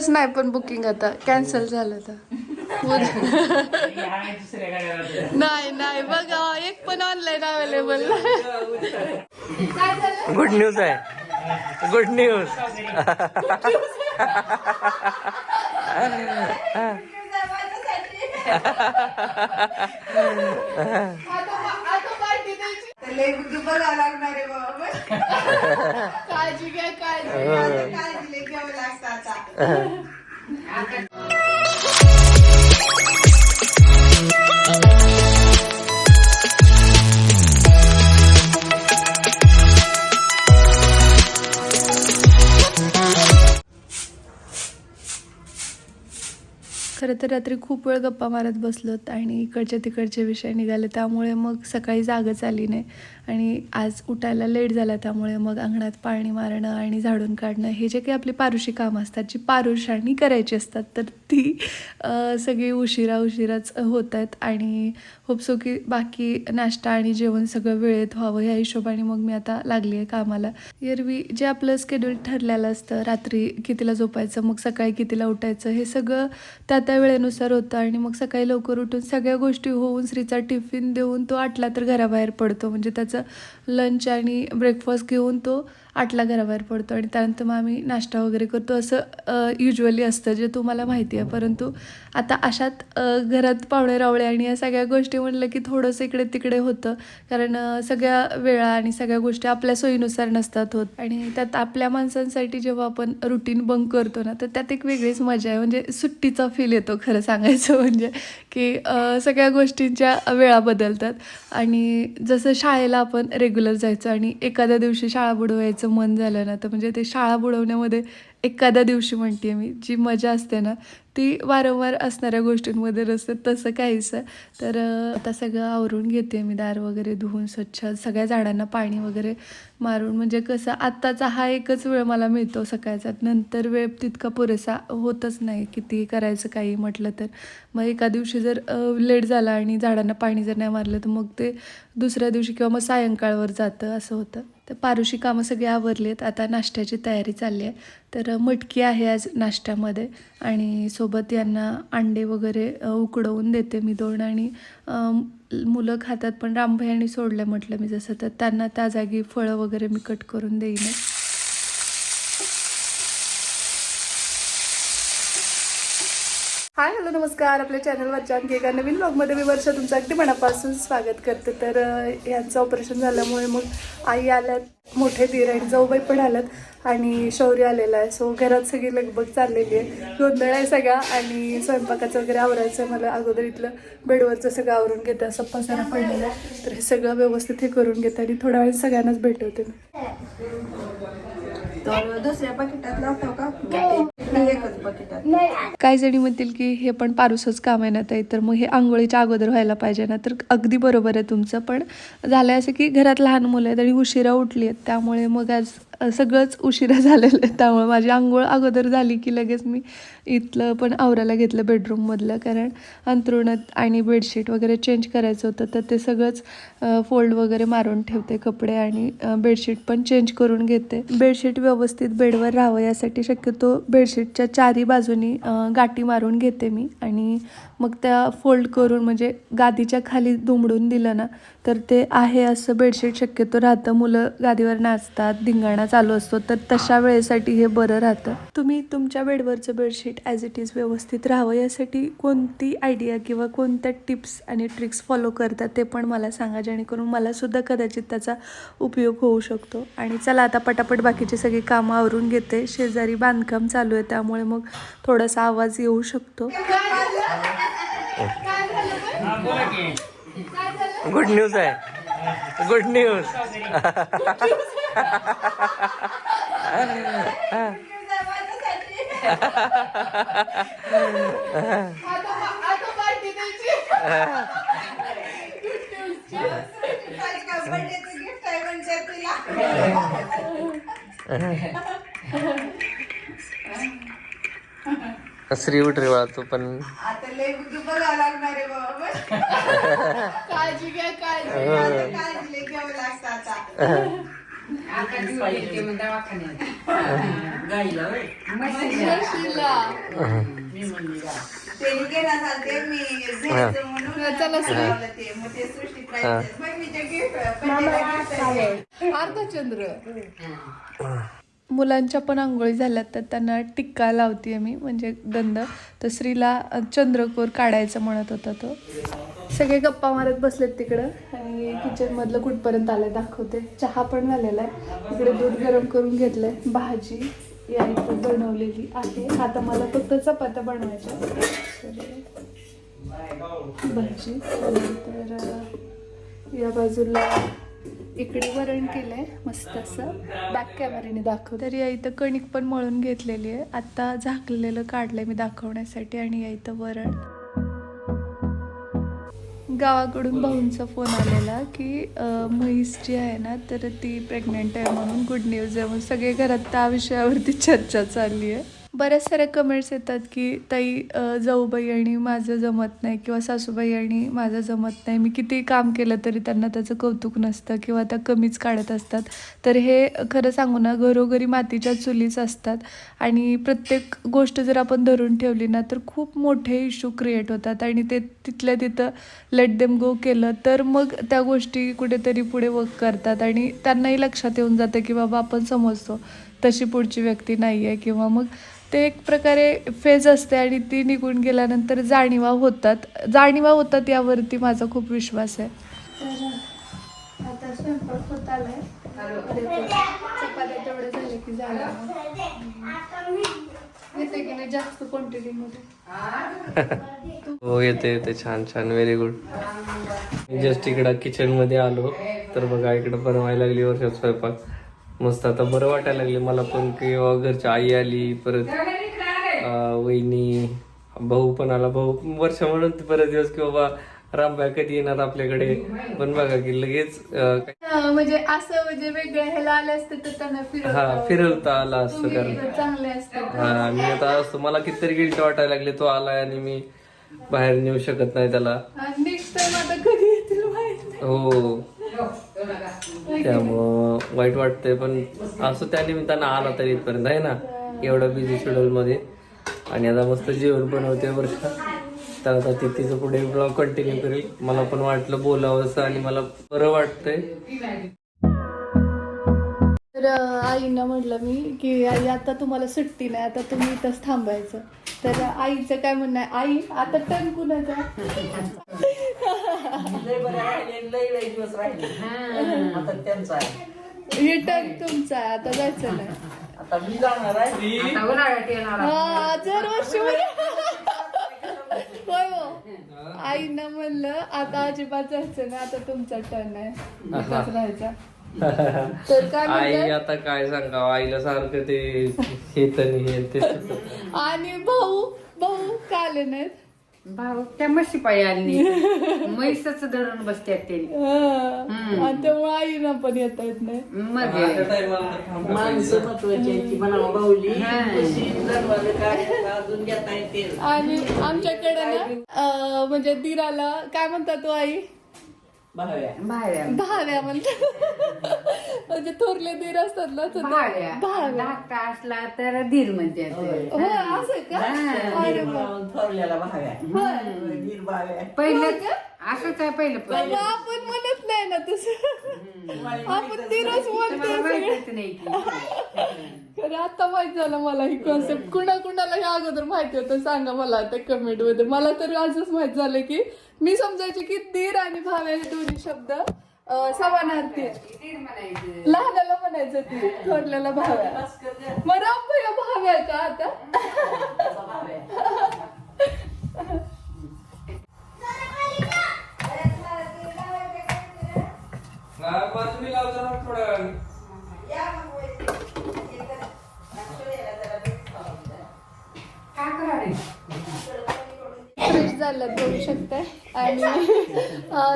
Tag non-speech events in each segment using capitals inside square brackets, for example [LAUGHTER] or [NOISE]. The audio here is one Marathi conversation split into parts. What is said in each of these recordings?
बस नाही पण बुकिंग आता. कॅन्सल झालं आता. नाही नाही बघा एक पण ऑनलाईन अवेलेबल गुड न्यूज आहे. गुड न्यूज बघावं लागणार आहे बाबा. काळजी घ्या काळजी घ्यावं लागतं आता तर रात्री खूप वेळ गप्पा मारत बसलोत आणि इकडचे तिकडचे विषय निघाले. त्यामुळे मग सकाळी जागच आली नाही. आणि आज उठायला लेट झाला. त्यामुळे मग अंगणात पाणी मारणं आणि झाडून काढणं हे जे काही आपली पारुशी कामं असतात जी पारुषाणी करायची असतात तर ती सगळी उशिरा उशिराच होत आहेत आणि होपसो की बाकी नाश्ता आणि जेवण सगळं वेळेत व्हावं ह्या हिशोबाने मग मी आता लागली आहे कामाला. एरवी जे आपलं स्केड्यूल ठरलेलं असतं रात्री कितीला झोपायचं मग सकाळी कितीला उठायचं हे सगळं त्या त्यावेळी वेळेनुसार होतं आणि मग सकाळी लवकर उठून सगळ्या गोष्टी होऊन श्रीचा टिफिन देऊन तो आटला तर घराबाहेर पडतो. म्हणजे त्याचं लंच आणि ब्रेकफास्ट घेऊन तो आठला घराबाहेर पडतो आणि त्यानंतर मग आम्ही नाश्ता वगैरे करतो. असं युजली असतं जे तुम्हाला माहिती आहे. परंतु आता अशात घरात पाहुणे रावळे आणि या सगळ्या गोष्टी म्हणलं की थोडंसं इकडे तिकडे होतं. कारण सगळ्या वेळा आणि सगळ्या गोष्टी आपल्या सोयीनुसार नसतात होत. आणि त्यात आपल्या माणसांसाठी जेव्हा आपण रुटीन बंक करतो ना तर त्यात एक वेगळीच मजा आहे. म्हणजे सुट्टीचा फील येतो खरं सांगायचं म्हणजे की सगळ्या गोष्टींच्या वेळा बदलतात. आणि जसं शाळेला आपण रेग्युलर जायचं आणि एखाद्या दिवशी शाळा बुडवायचं मन झालं ना तर म्हणजे ते शाळा बुडवण्यामध्ये एखाद्या दिवशी म्हणते मी जी मजा असते ना ती वारंवार असणाऱ्या गोष्टींमध्ये नसते तसं काहीसं. तर आता सगळं आवरून घेते मी दार वगैरे धुवून स्वच्छ सगळ्या झाडांना पाणी वगैरे मारून म्हणजे कसं आत्ताचा हा एकच वेळ मला मिळतो सकाळचा. नंतर वेळ तितका पुरेसा होतच नाही किती करायचं काही म्हटलं तर. मग एका दिवशी जर लेट झाला आणि झाडांना पाणी जर नाही मारलं तर मग ते दुसऱ्या दिवशी किंवा मग सायंकाळवर जातं असं होतं. तर पारुशी कामं सगळी आवरली आता नाश्त्याची तयारी चालली आहे. तर मटकी आहे आज नाश्त्यामध्ये आणि सोबत यांना अंडे वगैरे उकडवून देते मी दोन आणि मुलं खातात पण रामभयांनी सोडलं म्हटलं मी जसं तर त्यांना त्या जागी फळं वगैरे मी कट करून देईन. हाय नमस्कार आपल्या चॅनलवरच्या आणखी एका नवीन ब्लॉगमध्ये मी वर्ष तुमचं अगदी मनापासून स्वागत करते. तर यांचं ऑपरेशन झाल्यामुळे मग आई आल्यात मोठे दीर आणि जाऊबाई पण आल्यात आणि शौर्य आलेला आहे. सो घरात सगळी लगबग चाललेली आहे. गोंधळ आहे सगळा आणि स्वयंपाकाचं वगैरे आवरायचं आहे. मला अगोदर इथलं बेडवरचं सगळं आवरून घेते असं पसारा पडलेला तर हे सगळं व्यवस्थित हे करून घेते आणि थोड्या वेळ सगळ्यांनाच भेटवते. मी तर दुसऱ्या पाकिटात लावतो का? नाही, एकच पाकिटात काही जणी म्हणतील की हे पण पारुसच काम आहे ना ताई तर मग हे आंघोळीच्या अगोदर व्हायला पाहिजे ना तर अगदी बरोबर आहे तुमचं. पण झालं असं की घरात लहान मुलं आहेत आणि उशिरा उठली आहेत त्यामुळे मग आज सगळंच उशिरा झालेलं आहे त्यामुळे माझी आंघोळ अगोदर झाली की लगेच मी इथलं पण आवरायला घेतलं बेडरूममधलं कारण अंतरुणात आणि बेडशीट वगैरे चेंज करायचं होतं तर ते सगळंच फोल्ड वगैरे मारून ठेवते कपडे आणि बेडशीट पण चेंज करून घेते. बेडशीट व्यवस्थित बेडवर राहावं यासाठी शक्यतो बेडशीटच्या चारी बाजूनी गाठी मारून घेते मी. आणि मग त्या फोल्ड करून म्हणजे गादीच्या खाली दुमडून दिलं ना तर ते आहे असं बेडशीट शक्यतो राहतं. मुलं गादीवर नाचतात धिंगाणा चालू असतो. तर तशा वेळेसाठी हे बरं राहतं. तुम्ही तुमच्या बेडवरचं बेडशीट ॲज इट इज व्यवस्थित राहावं यासाठी कोणती आयडिया किंवा कोणत्या टिप्स आणि ट्रिक्स फॉलो करतात ते पण मला सांगा. जेणेकरून मला सुद्धा कदाचित त्याचा उपयोग होऊ शकतो. आणि चला आता पटापट बाकीची सगळी कामं आवरून घेते. शेजारी बांधकाम चालू आहे त्यामुळे मग थोडासा आवाज येऊ शकतो. गुड न्यूज आहे. गुड न्यूज श्री उठ रे तू पण. आता लय लागणार आहे बाबा. [LAUGHS] काळजी घ्या काळजी आता काळजी लय घ्यावं लागतं आता. आता घेऊन येते मग दवाखान्यात. गाईला होय? मी म्हणली गा. त्यांनी गेला चालते मी घ्यायचं म्हणून चला श्री. लावलं ते. मग ते सृष्टी प्राईज बहिणीच्या gift, बहिणीला gift. अर्धचंद्र. मुलांच्या पण आंघोळी झाल्यात तर त्यांना टिक्का लावते मी म्हणजे गंध तर स्त्रीला चंद्रकोर काढायचं म्हणत होता तो. सगळे गप्पा मारत बसलेत तिकडं आणि किचनमधलं कुठपर्यंत कुठपर्यंत आहे दाखवते. चहा पण झालेला आहे. इकडे दूध गरम करून घेतलं आहे भाजी या इथं बनवलेली आहे. आता मला फक्त चपात्या बनवायच्या भाजी तर या बाजूला इकडे वरण केलं आहे मस्त असं. बॅक कॅमेऱ्याने दाखव तर या इथं कणिक पण मळून घेतलेली आहे. आत्ता झाकलेलं काढलंय मी दाखवण्यासाठी आणि या इथं वरण. गावाकडून भाऊंचा फोन आलेला की म्हैस जी आहे ना तर ती प्रेग्नेंट आहे म्हणून गुड न्यूज आहे. म्हणून सगळे घरात त्या विषयावरती चर्चा चालली आहे. बऱ्याच साऱ्या कमेंट्स येतात की ताई जाऊबाई आणि माझं जमत नाही किंवा सासूबाई आणि माझं जमत नाही. मी किती काम केलं तरी त्यांना त्याचं कौतुक नसतं किंवा त्या कमीच काढत असतात. तर हे खरं सांगू ना घरोघरी मातीच्या चुलीच असतात. आणि प्रत्येक गोष्ट जर आपण धरून ठेवली ना तर खूप मोठे इश्यू क्रिएट होतात. आणि ते तिथल्या तिथं लेट देम गो केलं तर मग त्या गोष्टी कुठेतरी पुढे वर्क करतात. आणि त्यांनाही लक्षात येऊन जातं की बाबा आपण समजतो. तशी पुढची व्यक्ती नाही आहे किंवा मग ते एक प्रकारे फेज असते आणि ती निघून गेल्यानंतर जाणीवा होतात. जाणीवा होतात यावरती माझा खूप विश्वास आहे. तर आता स्वयंपाक होत आलाय. चपात्या तेवढे झाले की झालं. येते की नाही जास्त क्वांटिटी मध्ये? हो येते येते. छान छान. व्हेरी गुड जस्ट इकडं किचनमध्ये आलो. तर बघा इकडं बनवायला लागली वर्षात स्वयंपाक. मस्त. आता बरं वाटायला लागले मला पण की अं, घरची आई आली परत वहिनी भाऊ पण आला. भाऊ वर्ष म्हणून बरेच दिवस की बाबा रामबाई कधी येणार आपल्याकडे? पण बघा की लगेच म्हणजे असं म्हणजे वेगळ्या ह्याला आले असते तर त्यांना फिरवता हा फिरवता आला असतं कारण हा मी आता असतो. मला कितीतरी गिल्ट वाटायला लागले. तो आलाय आणि मी बाहेर नेऊ शकत नाही त्याला. नेक्स्ट टाइम आता कधी येतील हो. त्यामुळं वाईट वाटतंय पण असं त्या निमित्तानं आला तरी इथपर्यंत आहे ना? एवढं बिझी शेड्यूल मध्ये. आणि आता मस्त जेवण बनवते वर्ष. तर आता ती तिचं पुढे ब्लॉग कंटिन्यू करेल. मला पण वाटलं बोलावंसं आणि मला बरं वाटतंय. तर आईंना म्हटलं मी की आई आता तुम्हाला सुट्टी नाही. आता तुम्ही इथंच थांबायचं. तर आईचं काय म्हणणं आहे? आई आता टर्न कुणाचा? लय बरं राहिले लय लय दिवस राहिले. आता त्यांचा आहे. हे टर्न तुमचा आहे आता जायचं नाही. आता मी जाणार आहे. आता उन्हाळ्यात येणार हा जर वर्षी होय हो. आईनं म्हणलं आता अजिबात जायचं नाही आता तुमचा टर्न आहे. इथंच राहायचा. तर काय आई म्हणतात? आता काय सांगावं? आईला सारखं ते हे तर हे ते. आणि भाऊ भाऊ का आले नाहीत? भाऊ त्या म्हशी पायी आली म्हैसच धरून बसत्यात ते. हा. आणि त्यामुळे आईना पण येता येत नाही. मग माणसं महत्वाची आहे ती म्हणावं बाहुली हा. कशी जन्माला काय अजून घेता येते आणि आमच्याकडे ना अं, म्हणजे दिराला काय म्हणतात तो आई? भाव्या. भाव्या. भाव्या म्हणतात म्हणजे थोरले दीर असतात ना तर भाव्या. भाव्या. धाकटा असला तर धीर म्हणतात हो असं का? अरे वा. थोरल्याला भाव्या. पहिलं असंच आहे पहिलं पण पहिलं आपण म्हणत नाही ना तसं. आपण बोलतो नाही की. खरं आता माहीत झालं मला ही कॉन्सेप्ट कुणा कुणाला हे अगोदर माहिती होतं सांगा मला आता कमेंटमध्ये. मला तर आजच माहीत झालं की मी समजायचे की दीर आणि भाव्या हे दोन्ही शब्द अं, समानार्थी लहानाला म्हणायचं ती थोरल्याला भाव्या मग राम भैया भाव्या का आता? [LAUGHS] काय करावे फ्रेश झालं बघू शकताय. आणि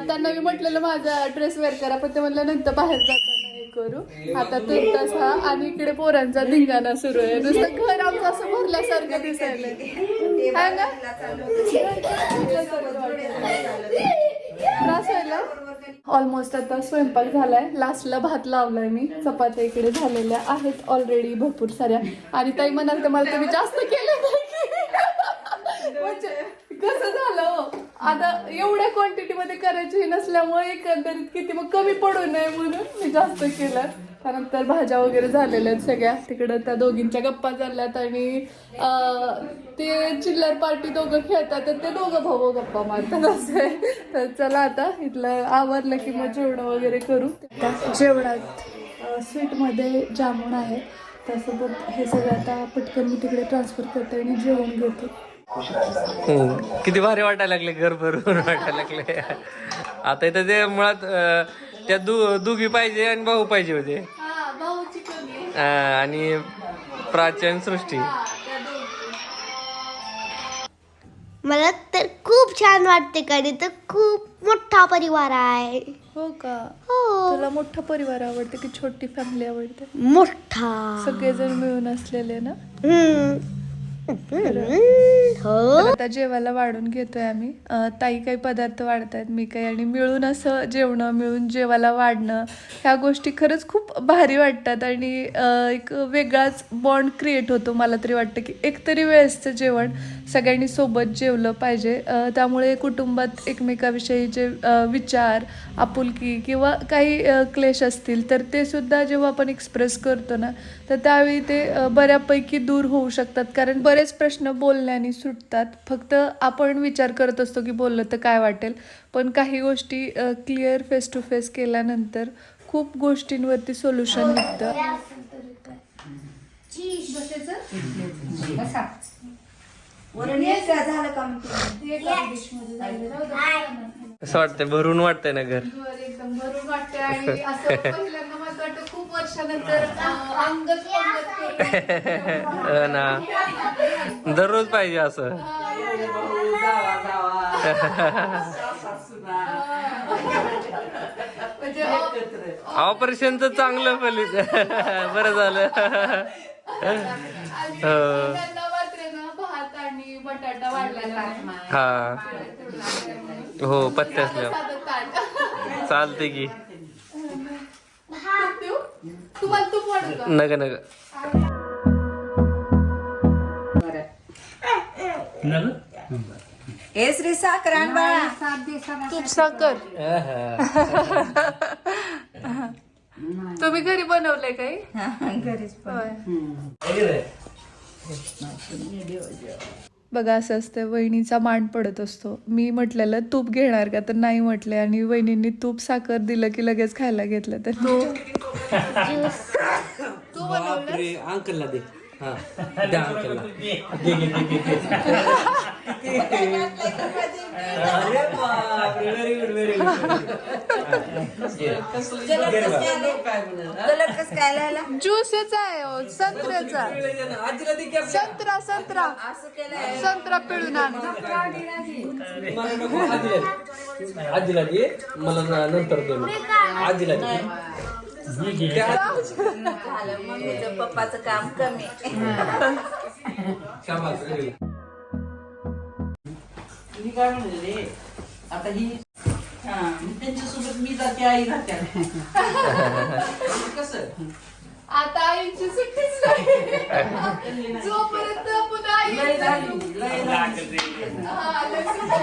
त्यांना मी म्हटलेलं माझा ड्रेस वेअर करा पण ते म्हणलं नंतर बाहेर जाताना हे करू. आता तीन तास हा आणि इकडे पोरांचा धिंगाणा सुरू आहे. नुसतं घर आमचं असं भरल्यासारखं हा [LAUGHS] होतं. त्रास व्हायला? ऑलमोस्ट आता स्वयंपाक झालाय. लास्टला भात लावलाय मी. चपात्या इकडे झालेल्या आहेत ऑलरेडी भरपूर साऱ्या. आणि ताई म्हणाल तर मला तुम्ही जास्त केलं म्हणजे कसं झालं हो? आता एवढ्या क्वांटिटी मध्ये करायची नसल्यामुळे एकंदरीत किती मग कमी पडू नये म्हणून मी जास्त केलं. त्यानंतर भाज्या वगैरे झालेल्या आहेत सगळ्या. तिकडं त्या दोघींच्या गप्पा चालल्यात आणि ते चिल्लर पार्टी दोघं खेळतात तर ते दोघं भाऊ गप्पा मारतात असं आहे. तर चला आता इथलं आवरलं की मग जेवण वगैरे करू. जेवणात स्वीटमध्ये जामून आहे. त्यासोबत हे सगळं आता पटकन मी तिकडे ट्रान्सफर करते आणि जेवण घेते. किती भारी वाटायला लागले घर भरून वाटायला लागले. आता इथं ते मुळात त्या दु दुगी पाहिजे आणि भाऊ पाहिजे होते. हा भाऊची कमी अं, आणि प्राचीन सृष्टी. मला तर खूप छान वाटते कारण तर खूप मोठा परिवार आहे. हो का? हो. तुला मोठा परिवार आवडते की छोटी फॅमिली आवडते? मोठा. सगळेजण मिळून असलेले ना? हम्म. हो? तर आता जेवायला वाढून घेतोय आम्ही. ताई काही पदार्थ वाढतायत मी काही. आणि मिळून असं जेवणं मिळून जेवायला वाढणं ह्या गोष्टी खरंच खूप भारी वाटतात. आणि एक वेगळाच बॉन्ड क्रिएट होतो. मला तरी वाटतं की एकतरी वेळेसचं जेवण. सगळ्यांनी सोबत जेवलं पाहिजे. त्यामुळे कुटुंबात एकमेकाविषयीचे अं, विचार आपुलकी किंवा काही क्लेश असतील तर ते सुद्धा जेव्हा आपण एक्सप्रेस करतो ना तर त्यावेळी ते बऱ्यापैकी दूर होऊ शकतात. कारण बरेच प्रश्न बोलण्याने सुटतात. फक्त आपण विचार करत असतो की बोललं तर काय वाटेल. पण काही गोष्टी क्लिअर फेस टू फेस केल्यानंतर खूप गोष्टींवरती सोल्युशन निघतं. बसा. वरण एक का झालं का मग? असं वाटतंय? भरून वाटतंय ना घर? वर एकदम भरून वाटते आणि [LAUGHS] असं पहिल्यांदा मला वाटतं खूप वर्षानंतर [LAUGHS] अं, अंगच करते. [LAUGHS] हो ना. दररोज पाहिजे असं. जावा जावा म्हणजे अं, ऑपरेशनचं चांगलं फलित. बरं झालं. आणि हो. वाढलेला. हा. हो पत्ते असल्यावर. साधं ताट. चालते की तूप देऊ? तुम्हाला तूप वाढू का नग. नग? हे श्री बाळा. तूप साखर. तुम्ही घरी बनवलंय काही? घरीच होय. बघा असं असतं वहिनीचा मान पडत असतो. मी म्हटलेलं तूप घेणार का? तर नाही म्हटले. आणि वहिनींनी तूप साखर दिलं की लगेच खायला घेतलं. तर तू अंकलला दे. [LAUGHS] [LAUGHS] व्हेरी गुड व्हेरी कलर कस काय लायला ज्यूसच आहे हो, संत्र्याचा आजीला संत्रा संत्रा असं केलंय संत्रा पिळून आण मला नको आजीला दे. आजीला दे मला ना- नंतर दे मग. आजीला दे झालं मम्मीचं पप्पाचं काम कमी शाबास, very good. मी काय म्हणले आता ही हा त्यांच्यासोबत मी जाते आई राहते [LAUGHS] कसं? आता आईची सुट्टीच नाही. जोपर्यंत पुन्हा आई लय झाली लय झाली. हा, लय सुट्टी.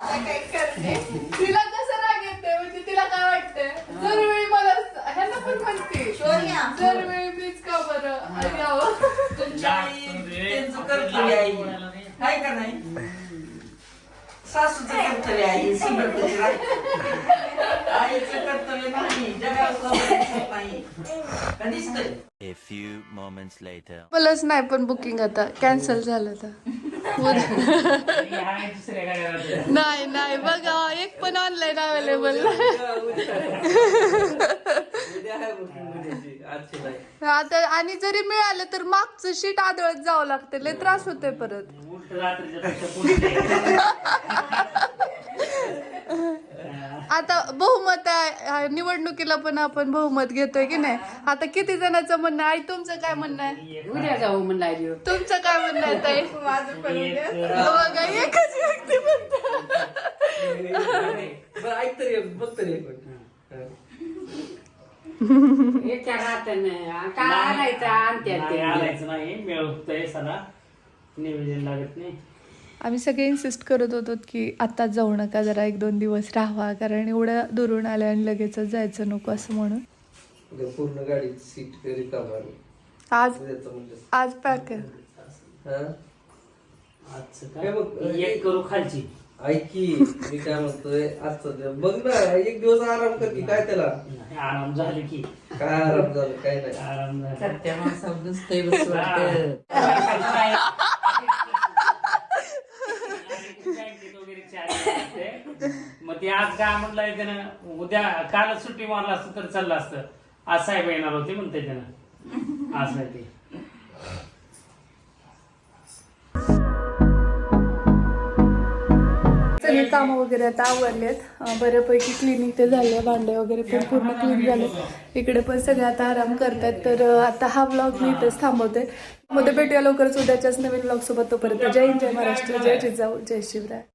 काय करते? तिला कसं राग येते म्हणजे तिला काय वाटतंय? दरवेळी मला ह्यांना पण म्हणते. दरवेळी मीच का बरं? यावं तुमच्या आई त्यांचं कर्तव्य आई. काय का नाही? सासूचं कर्तव्य आई सिंगरपती आईचं कर्तव्य नाही जगाचं नाही. कधीच नाही A few moments later. मलाच नाही पण बुकिंग आता. कॅन्सल झालं आता. नाही नाही बघा एक पण ऑनलाईन अवेलेबल आहे. आता आणि जरी मिळालं तर मागचं शीट आदळत जावं लागतं. लय त्रास होतोय परत. आता बहुमत आहे निवडणुकीला पण आपण बहुमत घेतोय की नाही आता किती जणांचं म्हणणं आहे आई तुमचं काय म्हणणं आहे उद्या जाऊ म्हणला देऊ तुमचं काय म्हणणं आहे ताई [LAUGHS] माझं पण उद्या. बघा एकच व्यक्ती म्हणतं. [LAUGHS] बरं ऐक तरी एक, बघ तरी एक मिनिट. हा. याच्या हातानं काय आणायचं आणत्यात नाही ते. आलायचं नाही मिळवतंय सगळा निवेदन लागत नाही आम्ही सगळे इन्सिस्ट करत होतो की आत्ताच जाऊ नका जरा एक दोन दिवस राहावा कारण एवढं दुरून आलं आणि लगेचच जायचं नको असं म्हणून. उद्या पूर्ण गाडी सीट आज म्हणजे आज पॅक आहे. हा? आजचं काय? बघ, काय एक करू खालची. ऐक मी काय म्हणतोय आजचं बघ ना एक दिवस आराम कर की काय त्याला? आराम झाले की. काय आराम झालं काय नाही. आराम झाला. सत्या असते. मग ते आज काय म्हटलंय त्यानं उद्या कालच सुट्टी मारला असतं तर चाललं असतं. आज साहेब येणार होते म्हणते त्यानं. असं आहे ते. सगळे कामं वगैरे आता आवडलेत बऱ्यापैकी क्लिनिक ते झाले भांडे वगैरे पण पूर्ण क्लीन झाले. इकडे पण सगळे आता आराम करतात तर आता हा ब्लॉग मी इथेच थांबवते. मध्ये भेटूया लवकरच उद्याच्याच नवीन ब्लॉग सोबत. तोपर्यंत जय हिंद जय महाराष्ट्र जय जिजाऊ जय शिवराय.